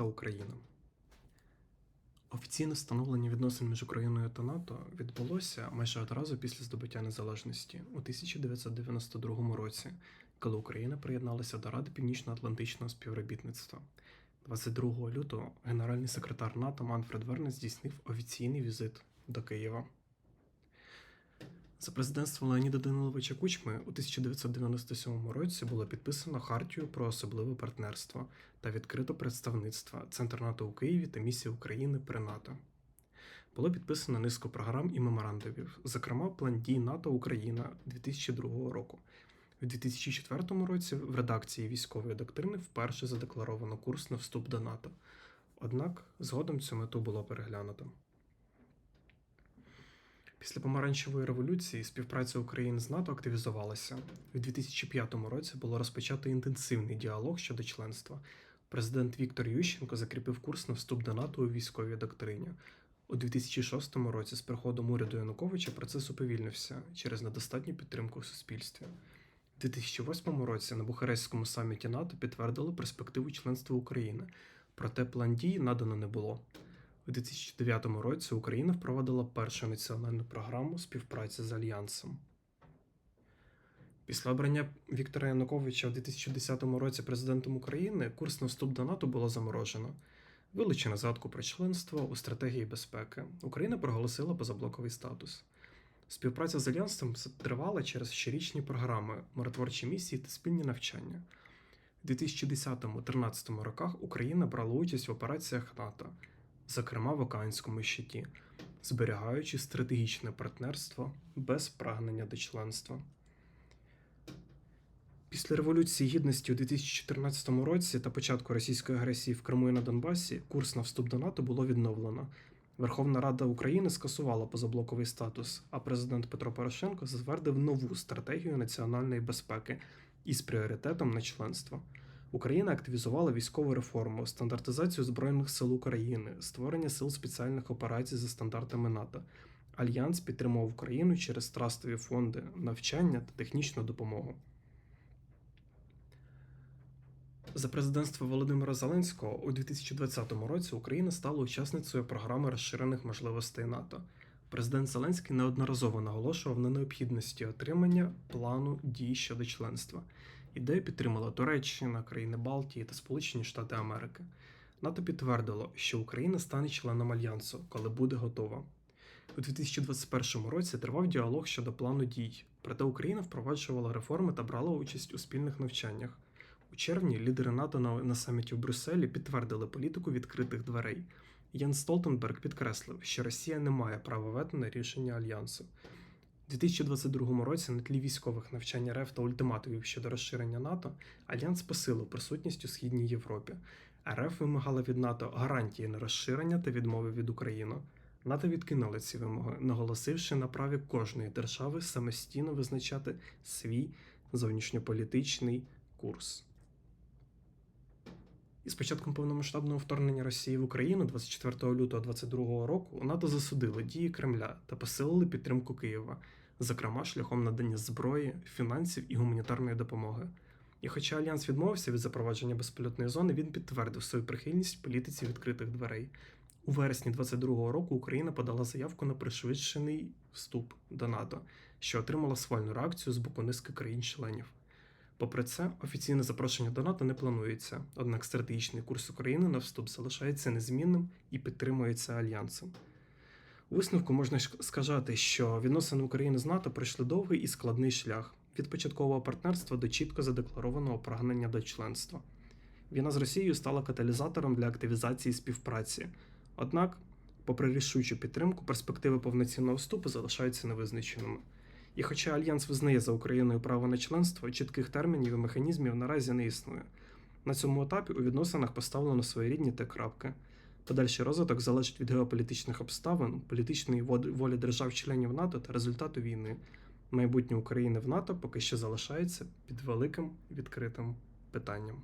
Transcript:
та Україна. Офіційне встановлення відносин між Україною та НАТО відбулося майже одразу після здобуття незалежності у 1992 році, коли Україна приєдналася до Ради Північно-Атлантичного співробітництва. 22 лютого генеральний секретар НАТО Манфред Вернес здійснив офіційний візит до Києва. За президентства Леоніда Даниловича Кучми у 1997 році було підписано Хартію про особливе партнерство та відкрито представництво Центр НАТО у Києві та місія України при НАТО. Було підписано низку програм і меморандумів, зокрема План дій НАТО Україна 2002 року. У 2004 році в редакції військової доктрини вперше задекларовано курс на вступ до НАТО. Однак згодом цю мету було переглянуто. Після помаранчевої революції співпраця України з НАТО активізувалася. У 2005 році було розпочато інтенсивний діалог щодо членства. Президент Віктор Ющенко закріпив курс на вступ до НАТО у військовій доктрині. У 2006 році з приходом уряду Януковича процес уповільнився через недостатню підтримку в суспільстві. У 2008 році на Бухарестському саміті НАТО підтвердили перспективу членства України, проте план дій надано не було. У 2009 році Україна впровадила першу національну програму співпраці з Альянсом. Після обрання Віктора Януковича у 2010 році президентом України курс на вступ до НАТО було заморожено. Вилучено згадку про членство у стратегії безпеки. Україна проголосила позаблоковий статус. Співпраця з Альянсом тривала через щорічні програми, миротворчі місії та спільні навчання. У 2010-2013 роках Україна брала участь в операціях НАТО, зокрема в Океанському щиті, зберігаючи стратегічне партнерство без прагнення до членства. Після Революції Гідності у 2014 році та початку російської агресії в Криму і на Донбасі курс на вступ до НАТО було відновлено. Верховна Рада України скасувала позаблоковий статус, а президент Петро Порошенко затвердив нову стратегію національної безпеки із пріоритетом на членство. Україна активізувала військову реформу, стандартизацію Збройних сил України, створення сил спеціальних операцій за стандартами НАТО. Альянс підтримував Україну через трастові фонди, навчання та технічну допомогу. За президентства Володимира Зеленського у 2020 році Україна стала учасницею програми розширених можливостей НАТО. Президент Зеленський неодноразово наголошував на необхідності отримання плану дій щодо членства. Ідею підтримала Туреччина, країни Балтії та Сполучені Штати Америки. НАТО підтвердило, що Україна стане членом альянсу, коли буде готова. У 2021 році тривав діалог щодо плану дій, проте Україна впроваджувала реформи та брала участь у спільних навчаннях. У червні лідери НАТО на, саміті в Брюсселі підтвердили політику відкритих дверей. Ян Столтенберг підкреслив, що Росія не має права вето на рішення альянсу. У 2022 році на тлі військових навчань РФ та ультиматумів щодо розширення НАТО Альянс посилив присутність у східній Європі. РФ вимагала від НАТО гарантії на розширення та відмови від України. НАТО відкинули ці вимоги, наголосивши на праві кожної держави самостійно визначати свій зовнішньополітичний курс. Із початком повномасштабного вторгнення Росії в Україну 24 лютого 2022 року НАТО засудило дії Кремля та посилили підтримку Києва, зокрема шляхом надання зброї, фінансів і гуманітарної допомоги. І хоча Альянс відмовився від запровадження безпольотної зони, він підтвердив свою прихильність політиці відкритих дверей. У вересні 2022 року Україна подала заявку на пришвидшений вступ до НАТО, що отримала свальну реакцію з боку низки країн-членів. Попри це, офіційне запрошення до НАТО не планується, однак стратегічний курс України на вступ залишається незмінним і підтримується альянсом. У висновку можна сказати, що відносини України з НАТО пройшли довгий і складний шлях від початкового партнерства до чітко задекларованого прагнення до членства. Війна з Росією стала каталізатором для активізації співпраці. Однак, попри рішучу підтримку, перспективи повноцінного вступу залишаються невизначеними. І хоча Альянс визнає за Україною право на членство, чітких термінів і механізмів наразі не існує. На цьому етапі у відносинах поставлено своєрідні те крапки. Подальший розвиток залежить від геополітичних обставин, політичної волі держав-членів НАТО та результату війни. Майбутнє України в НАТО поки що залишається під великим відкритим питанням.